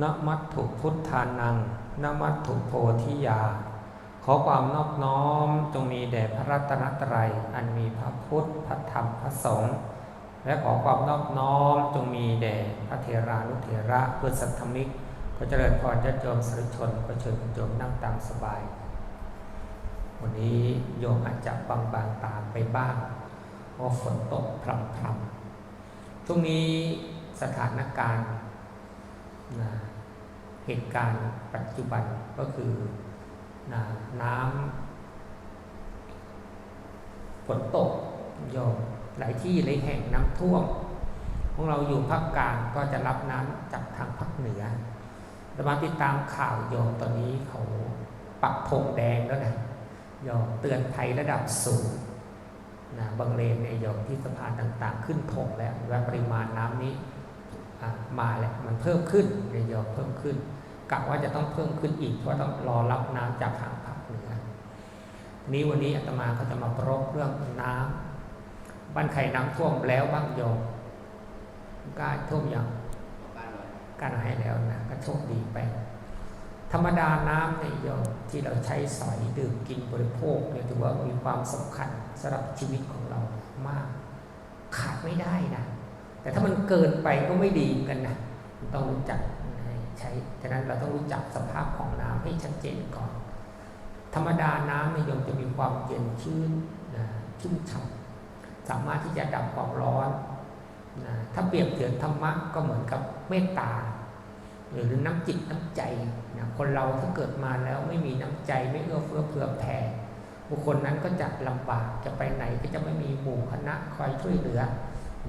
นมัตถุพุทธานังนมัตถุโพธิยา ขอความนอบน้อมจงมีแด่พระรัตนตรัย อันมีพระพุทธ พระธรรม พระสงฆ์ และขอความนอบน้อมจงมีแด่พระเทรานุเถระเพื่อสัทธมิก ก็เจริญพรญาติโยมสาธุชนก็เชิญโยมนั่งตามสบาย วันนี้โยมอาจจะบางบางๆตามไปบ้างเพราะฝนตกพรำพรำๆช่วงนี้สถานการณ์ นะเหตุการณ์ปัจจุบันก็คือนะน้ำฝนตกโยมหลายที่หลายแห่งน้ำท่วมของเราอยู่ภาคกลางก็จะรับน้ำจากทางภาคเหนือเรามาติดตามข่าวโยมตอนนี้เขาปักธงแดงแล้วนะโยมเตือนภัยระดับสูงนะบางเลนเนี่ยโยมที่สะพานต่างๆ ขึ้นธงแล้วว่าปริมาณน้ำนี้ มาแล้วมันเพิ่มขึ้นเนี่ยโยมเพิ่มขึ้นกะว่าจะต้องเพิ่มขึ้นอีกเพราะต้องรอรับน้ำจากทางภาคเหนือทีนี้วันนี้อาตมาก็จะมาปรบเรื่องน้ำบ้านใครน้ำท่วมแล้วบ้างโยมกล้าท่วมยังกันให้แล้วนะก็โชคดีไป ธรรมดาน้ำในยโยมที่เราใช้สอยดื่มกินบริโภคเนี่ยถือว่ามีความสำคัญสำหรับชีวิตของเรามาก ขาดไม่ได้นะ แต่ถ้ามันเกินไปก็ไม่ดีเหมือนกันนะต้องรู้จักใช้ฉะนั้นเราต้องรู้จักสภาพของน้ำให้ชัดเจนก่อน ธรรมดาน้ำในยมจะมีความเย็นชื้นนะชุ่มฉ่ำสามารถที่จะดับความร้อนนะถ้าเปรียบเทียบธรรมะก็เหมือนกับเมตตา หรือน้ำจิตน้ำใจนะคนเราถ้าเกิดมาแล้วไม่มีน้ำใจไม่เอื้อเฟื้อเผื่อแผ่บุคคลนั้นก็จะลำบากจะไปไหนก็จะไม่มีหมู่คณะคอยช่วยเหลือ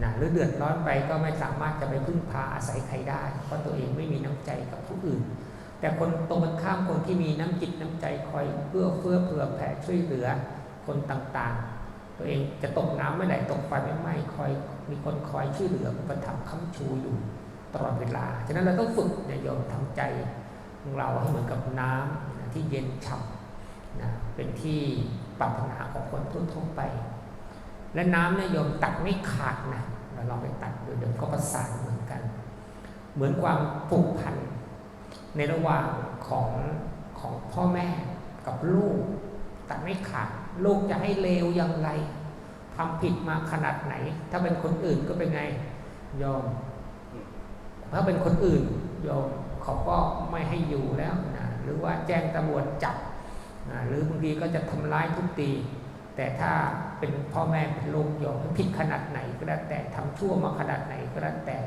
นะหรือเดือดร้อนไปก็ไม่สามารถจะไปพึ่งพาอาศัยใครได้ เพราะตัวเองไม่มีน้ำใจกับผู้อื่น แต่คนตรงกันข้ามคนที่มีน้ำจิตน้ำใจคอยเพื่อเฟื้อเผื่อแผ่ช่วยเหลือคนต่างๆ ตัวเองจะตกน้ำไม่ไหลตกไฟไม่ไหม้คอยมีคนคอยช่วยเหลืออุปถัมภ์ค้ำชูอยู่ตลอดเวลา ฉะนั้นเราต้องฝึกเนี่ยโยมทำใจของเราให้เหมือนกับน้ำนะที่เย็นฉ่ำนะเป็นที่ปรารถนาของคนทั่วๆไป และน้ำเนี่ยโยมตัดไม่ขาดนะเราลองไปตัดดูเดี๋ยวก็ประสานเหมือนกัน เหมือนความผูกพันในระหว่างของของพ่อแม่กับลูก ตัดไม่ขาดลูกจะให้เลวอย่างไรทำผิดมาขนาดไหน ถ้าเป็นคนอื่นก็เป็นไงยอมถ้าเป็นคนอื่นโยมเขาก็ไม่ให้อยู่แล้วนะหรือว่าแจ้งตำรวจจับนะหรือบางทีก็จะทำร้ายทุบตี แต่ถ้าเป็นพ่อแม่เป็นลูกโยมผิดขนาดไหนก็แล้วแต่ทำชั่วมาขนาดไหนก็แล้วแต่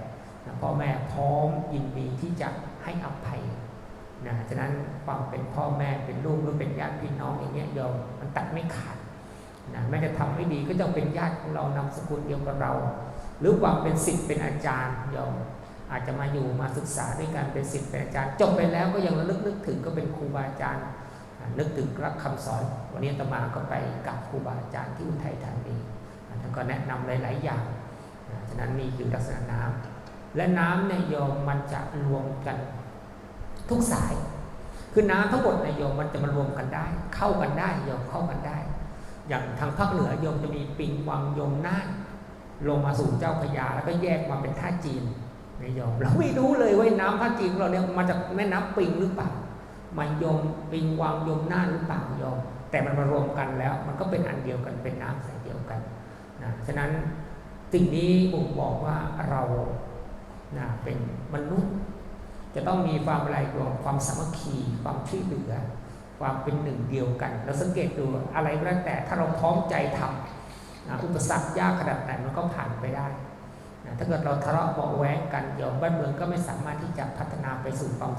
พ่อแม่พร้อมยินดีที่จะให้อภัยนะฉะนั้นความเป็นพ่อแม่เป็นลูกหรือเป็นญาติพี่น้องอย่างเงี้ยโยมมันตัดไม่ขาดนะแม้จะทำไม่ดีก็จะเป็นญาติของเรานามสกุลเดียวกับเรา หรือความเป็นศิษย์เป็นอาจารย์โยมอาจจะมาอยู่มาศึกษาด้วยกันเป็นศิษย์เป็นอาจารย์จบไปแล้วก็ยังระลึกนึกถึงก็เป็นครูบาอาจารย์ นึกถึงรับคำสอน วันนี้ตมาก็ไปกับครูบาอาจารย์ที่อุทัยธานีท่านก็แนะนำหลาย ๆ อย่างฉะนั้นนี่คือลักษณะน้ำและน้ำเนี่ยโยมมันจะรวมกันทุกสาย คือน้ำทั้งหมดในยโยมมันจะมารวมกันได้ เข้ากันได้โยมเข้ากันได้ อย่างทางภาคเหนือโยมจะมีปิงวังโยมน่านลงมาสู่เจ้าพยาแล้วก็แยกมาเป็นท่าจีนไม่ยอมเราไม่รู้เลยว่าน้ำท่าจีนเราเนี่ยมาจากแม่น้ำปิงหรือเปล่า มันยมปิงวางยมหน่าหรือเปล่ายอมแต่มันมารวมกันแล้ว มันก็เป็นอันเดียวกันเป็นน้ำใสเดียวกันนะฉะนั้นสิ่งนี้บ่งบอกว่าเรานะเป็นมนุษย์ จะต้องมีความอะไรรวมความสามัคคีความช่วยเหลือความเป็นหนึ่งเดียวกัน เราสังเกตดูอะไรก็แล้วแต่ถ้าเราพร้อมใจทำนะอุปสรรคยากขนาดไหนมันก็ผ่านไปได้นะถ้าเกิดเราทะเลาะเบาะแว้งกันเดี๋ยวบ้านเมืองก็ไม่สามารถที่จะพัฒนาไปสู่ความ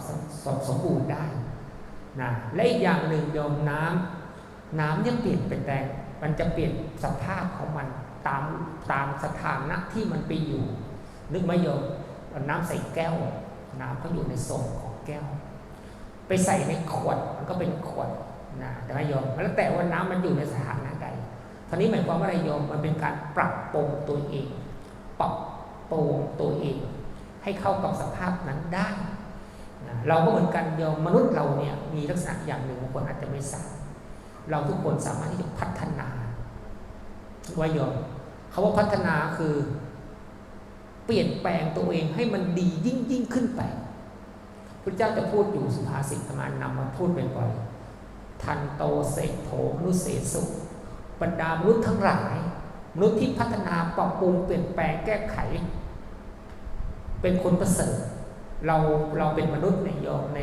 สมบูรณ์ได้ นะและอีกอย่างหนึ่งโยมน้ำน้ำยังเปลี่ยนไปแปลงมันจะเปลี่ยนสภาพของมันตามตามสถานะที่มันไปอยู่ นึกไหมโยมน้ำใส่แก้ว น้ำก็อยู่ในทรงของแก้ว ไปใส่ในขวดมันก็เป็นขวดนะแต่ไม่โยมแล้วแต่ว่าน้ำมันอยู่ในสถานะใดทีนี้หมายความว่าอะไรโยมมันเป็นการปรับปรุงตัวเอง ปรับปรุงตัวเอง ให้เข้ากับสภาพนั้นได้ เราก็เหมือนกันโยมมนุษย์เราเนี่ยมีลักษณะอย่างหนึ่งบางคนอาจจะไม่ทราบเราทุกคนสามารถที่จะพัฒนาว่าโยมเขาว่าพัฒนาคือ เปลี่ยนแปลงตัวเองให้มันดียิ่งยิ่งขึ้นไปพุทธเจ้าจะพูดอยู่สุภาษิตประมาณนำมาพูดบ่อยๆทันโตเสกโถมนุษเสสุบรรดามนุษย์ทั้งหลายมนุษย์ที่พัฒนาปรับปรุงเปลี่ยนแปลงแก้ไข เป็นคนประเสริฐ เราเราเป็นมนุษย์ในยอมใน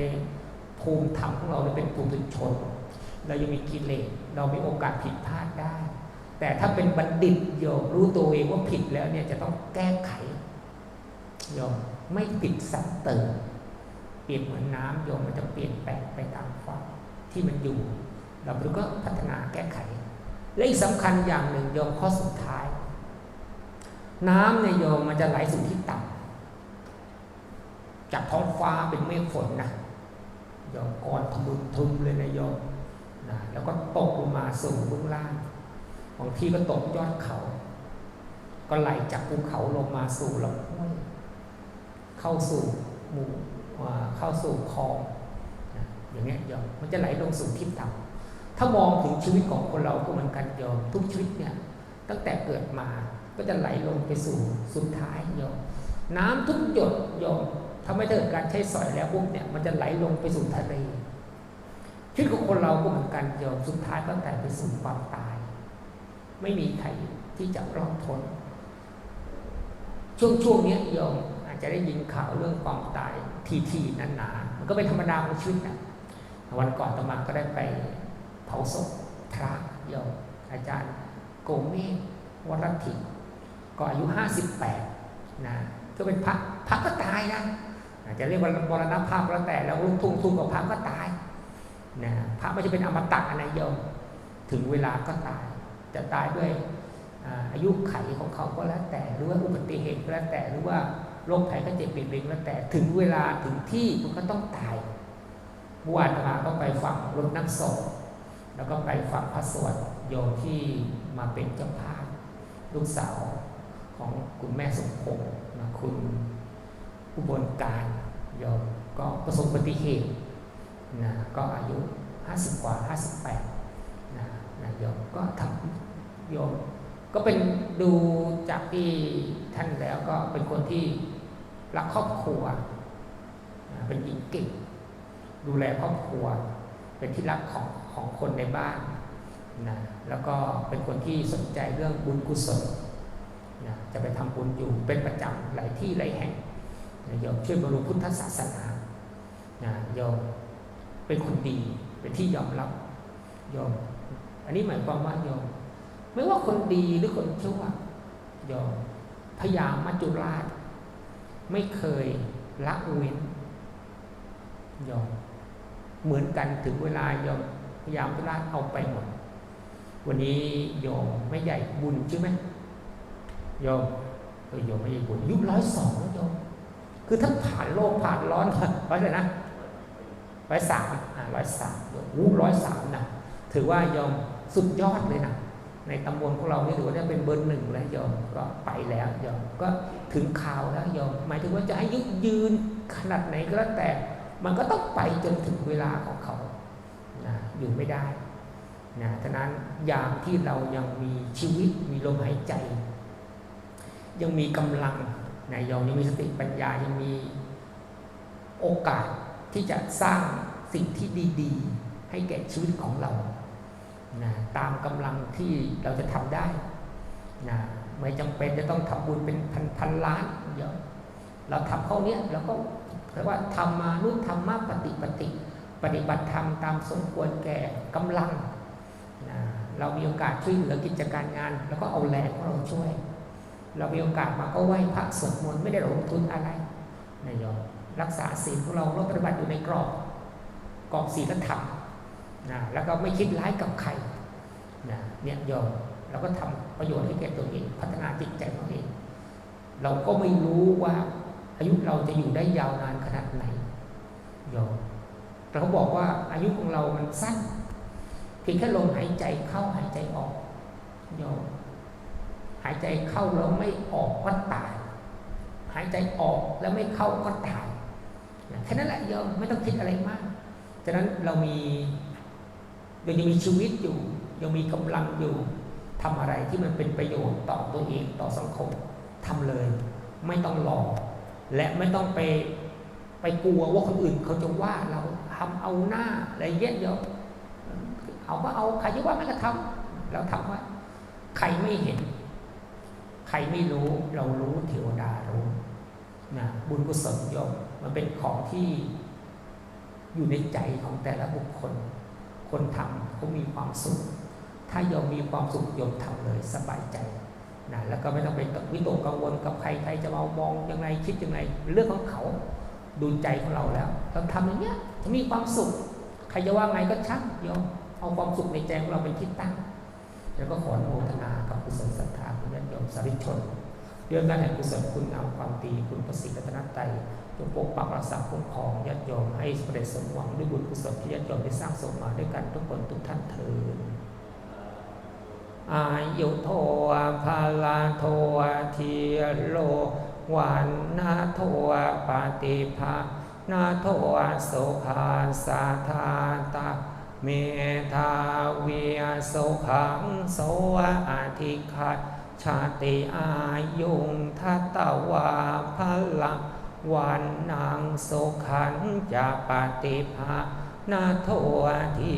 ภูมิธรรมของเราเป็นภูมิชน เรายังมีกิเลสเรามีโอกาสผิดพลาดได้ แต่ถ้าเป็นบัณฑิตโยมรู้ตัวเองว่าผิดแล้วเนี่ยจะต้องแก้ไขโยมไม่ติดซ้ำเติมเปลี่ยนเหมือนน้ำโยมมันจะเปลี่ยนแปลงไปตามความที่มันอยู่ เราก็พัฒนาแก้ไข และอีกสำคัญอย่างหนึ่งโยมข้อสุดท้าย น้ำในโยมมันจะไหลสู่ที่ต่ำ จากท้องฟ้าเป็นเมฆฝนนะโยมก้อนทะลุทุมเลยนะโยมนะแล้วก็ตกลงมาสู่เบื้องล่างบางทีก็ตกยอดเขา ก็ไหลจากภูเขาลงมาสู่ลำห้วยเข้าสู่หมู่เข้าสู่คลองอย่างเงี้ยโยมมันจะไหลลงสู่ทิศต่ำถ้ามองถึงชีวิตของคนเราก็เหมือนกันโยมทุกชีวิตเนี่ยตั้งแต่เกิดมาก็จะไหลลงไปสู่สุดท้ายโยมน้ำทุกหยดโยมาไม่เกิดการใช้สอยแล้วปุ๊บเนี่ยมันจะไหลลงไปสู่ทะเลชีวิตของคนเราก็เหมือนกันโยมสุดท้ายก็แต่ไปสู่ความตาย ไม่มีใครที่จะรอดพ้นช่วงช่วงนี้โยมอาจจะได้ยินข่าวเรื่องความตายทีทีนันหนามันก็เป็นธรรมดาของชีวิตนะวันก่อนตมาก็ได้ไปเผาศพพระโยมอาจารย์โกเมศวรถิก็อายุห้าสิบแปดนะก็เป็นพระพระก็ตายนะ อาจจะเรียกว่าบรณภาพแล้วแต่แล้วลุงทุ่งทุ่งกับพระก็ตายนะพระไม่ใช่เป็นอมตะอะไรโยมถึงเวลาก็ตาย จะตายด้วยอายุไขของเขาก็แล้วแต่หรือว่าอุบัติเหตุก็แล้วแต่หรือว่าโรคภัยก็เจ็บเปลี่ยนเบงแล้วแต่ถึงเวลาถึงที่มันก็ต้องตายเมื่อวานมาก็ไปฟังรถนักศพแล้วก็ไปฟังพระสวดโยมที่มาเป็นเจ้าภาพลูกสาวของคุณแม่สมพงษ์นะคุณ อุบลการโยมก็ประสบอุบัติเหตุนะก็อายุ 50 กว่า 58นะนะโยมก็ทำโยมก็เป็นดูจากที่ท่านแล้วก็เป็นคนที่รักครอบครัวนะเป็นหญิงเก่ง ดูแลครอบครัว เป็นที่รักของของคนในบ้านนะแล้วก็เป็นคนที่สนใจเรื่องบุญกุศลนะจะไปทำบุญอยู่เป็นประจำหลายที่หลายแห่ง นะโยมช่วยบรรลุพุทธศาสนานะโยมเป็นคนดีเป็นที่ยอมรับโยมอันนี้หมายความว่าโยมไม่ว่าคนดีหรือคนชั่วโยมพยายามมัจจุราช ไม่เคยละเว้นโยมเหมือนกันถึงเวลาโยมพยายามทุราเอาไปหมดวันนี้โยมไม่ใหญ่บุญใช่ไหมโยมเออโยมไม่ใหญ่บุญยุคร้อยสองแล้วโยม คือถ้าผ่านโลกผ่านร้อนร้อยเลยนะร้อยสามอ่าร้อยสามวูร้อยสามนะถือว่าโยมสุดยอดเลยนะในตำบลของเรานี่ถือว่าเป็นเบอร์หนึ่งแล้วโยมก็ไปแล้วโยมก็ถึงข่าวแล้วโยมหมายถึงว่าจะให้ยุยืนขนาดไหนก็แล้วแต่ มันก็ต้องไปจนถึงเวลาของเขานะอยู่ไม่ได้นะฉะนั้นยามที่เรายังมีชีวิตมีลมหายใจ ยังมีกำลัง นะยอมยังมีสติปัญญายังมีโอกาสที่จะสร้างสิ่งที่ดีๆ ให้แก่ชีวิตของเรานะตามกำลังที่เราจะทำได้นะไม่จำเป็นจะต้องทำบุญเป็นพันพันล้านเยอะเราทำเข้าเนี้ยเราก็เรียกว่าธรรมานุธรรมะปฏิปฏิปฏิบัติธรรมตามสมควรแก่กำลังนะเรามีโอกาสช่วยเหลือกิจการงาน แล้วก็เอาแรงของเราช่วย เรามีโอกาสมาก็ไหว้พระสวดมนต์ไม่ได้ลงทุนอะไรนายโยมรักษาศีลของเราเราปฏิบัติอยู่ในกรอบกรอบศีลธรรมนะแล้วก็ไม่คิดร้ายกับใครนะเนี่ยโยมเราก็ทำประโยชน์ให้แก่ตัวเอง พัฒนาจิตใจตัวเอง เราก็ไม่รู้ว่าอายุเราจะอยู่ได้ยาวนานขนาดไหนโยมเราบอกว่าอายุของเรามันสั้นเพียงแค่ลมหายใจเข้าหายใจออกโยม หายใจเข้าแล้วไม่ออกก็ตาย หายใจออกแล้วไม่เข้าก็ตายแค่นั้นแหละโยมไม่ต้องคิดอะไรมากฉะนั้นเรามีเรายังมีชีวิตอยู่ยังมีกำลังอยู่ทำอะไรที่มันเป็นประโยชน์ต่อตัวเองต่อสังคมทำเลย ไม่ต้องรอและไม่ต้องไปไปกลัวว่าคนอื่นเขาจะว่าเราทำเอาหน้าอะไรเยอะเยอะเอาก็เอาใครจะว่าไม่ก็ทำเราทำว่าใครไม่เห็น รไม่รู้เรารู้เทวดารู้นะบุญกุศลยมมันเป็นของที่อยู่ในใจของแต่ละบุคคล คนทำเขามีความสุข ถ้ายมมีความสุขยมทำเลยสบายใจนะแล้วก็ไม่ต้องไปวิตกกังวลกับใครใครจะมามองยังไงคิดยังไงเรื่องของเขาดูใจของเราแล้วเราทำอย่างเงี้ยมีความสุข ใครจะว่าไงก็ช่างยมเอาความสุขในใจของเราเป็นที่ตั้ง แล้วก็ขอโมทนากับกุศลศรัทธาคุณญาติโยม สาธุชน เรื่องการแห่งกุศลคุณงามความดีคุณประสิทธิ์รัตนตรัยจงปกปักรักษาคุ้มครองญาติโยมให้สำเร็จสมหวังด้วยบุญกุศลที่ญาติโยมได้สร้างสมมาด้วยกันทุกคนทุกท่านเถิดอายุโทภาลาโททีโลวันนาโทปฏิภานาโทสุขาสาธาตาเมธาเวียโสขังโสอาทิคัด ชาติอายุงทัตวาพลังวันนางโสขันจะปฏิภานาโทที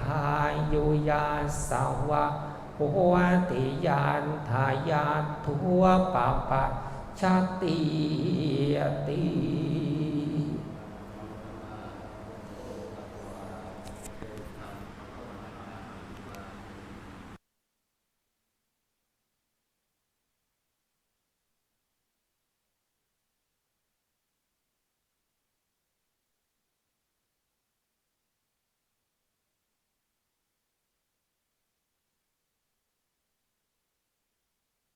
คายุยาสาวะโหติยานทายาทัวปปะชาติติ